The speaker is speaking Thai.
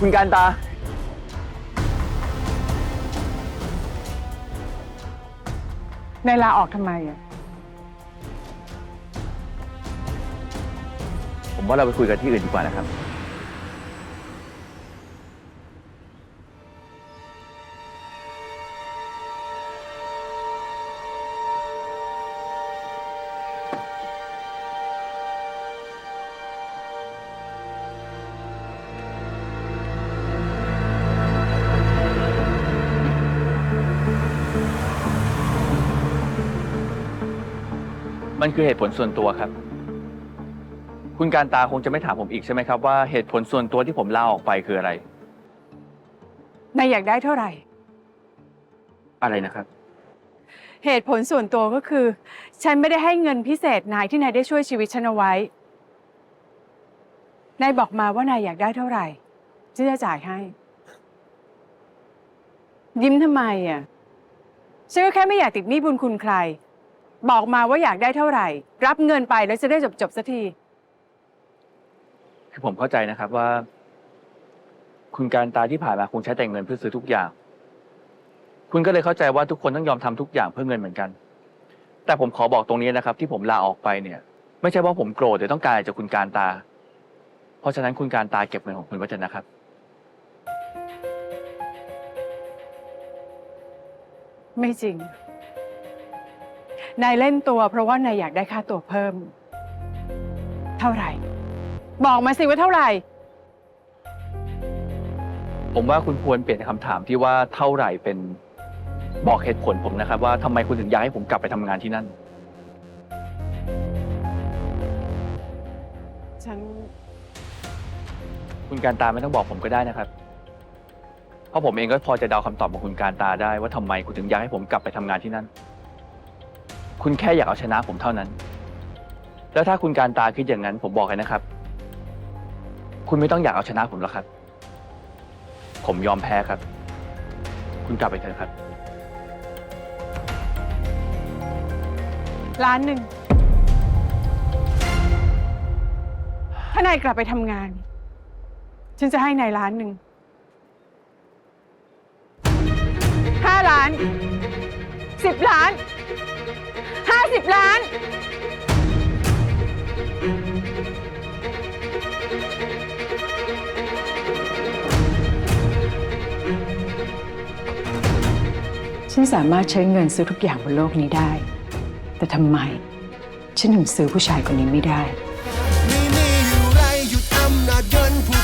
คุณการตา นายลาออกทำไมอะ ผมว่าเราไปคุยกันที่อื่นดีกว่านะครับ มันคือเหตุผลส่วนตัวครับ คุณการตาคงจะไม่ถามผมอีกใช่ไหมครับว่าเหตุผลส่วนตัวที่ผมลาออกไปคืออะไร นายอยากได้เท่าไหร่ อะไรนะครับ เหตุผลส่วนตัวก็คือ ฉันไม่ได้ให้เงินพิเศษนายที่นายได้ช่วยชีวิตฉันเอาไว้ นายบอกมาว่านายอยากได้เท่าไหร่ฉันจะจ่ายให้ ยิ้มทำไมอะฉันก็แค่ไม่อยากติดหนี้บุญคุณใคร บอกมาว่าอยากได้เท่าไหร่ รับเงินไปแล้วจะได้จบจบๆสักที คือผมเข้าใจนะครับว่า คุณการตาที่ผ่านมาคงใช้แต่เงินเพื่อซื้อทุกอย่าง คุณก็เลยเข้าใจว่าทุกคนต้องยอมทำทุกอย่างเพื่อเงินเหมือนกัน แต่ผมขอบอกตรงนี้นะครับ ที่ผมลาออกไปเนี่ย ไม่ใช่ว่าผมโกรธหรือต้องการอะไรจากคุณการตา เพราะฉะนั้นคุณการตาเก็บเงินของคุณไว้เถอะนะครับ ไม่จริง นายเล่นตัว เพราะว่านายอยากได้ค่าตัวเพิ่ม เท่าไหร่ บอกมาสิว่าเท่าไหร่ ผมว่าคุณควรเปลี่ยนคำถามที่ว่าเท่าไหร่เป็นบอกเหตุผลผมนะครับ ว่าทำไมคุณถึงอยากให้ผมกลับไปทำงานที่นั่น ฉัน คุณการตาไม่ต้องบอกผมก็ได้นะครับ เพราะผมเองก็พอจะเดาคำตอบของคุณการตาได้ว่าทำไมคุณถึงอยากให้ผมกลับไปทำงานที่นั่น คุณแค่อยากเอาชนะผมเท่านั้น แล้วถ้าคุณการตาคิดอย่างนั้น ผมบอกเลยนะครับ คุณไม่ต้องอยากเอาชนะผมหรอกครับ ผมยอมแพ้ครับ คุณกลับไปเถอะครับ ล้านหนึ่งถ้านายกลับไปทำงาน ฉันจะให้นายล้านหนึ่งห้าล้านสิบล้าน ห้าสิบล้าน ฉันสามารถใช้เงินซื้อทุกอย่างบนโลกนี้ได้ แต่ทำไม ฉันถึงซื้อผู้ชายคนนี้ไม่ได้ ไม่มีอะไรหยุดอำนาจเงินผู้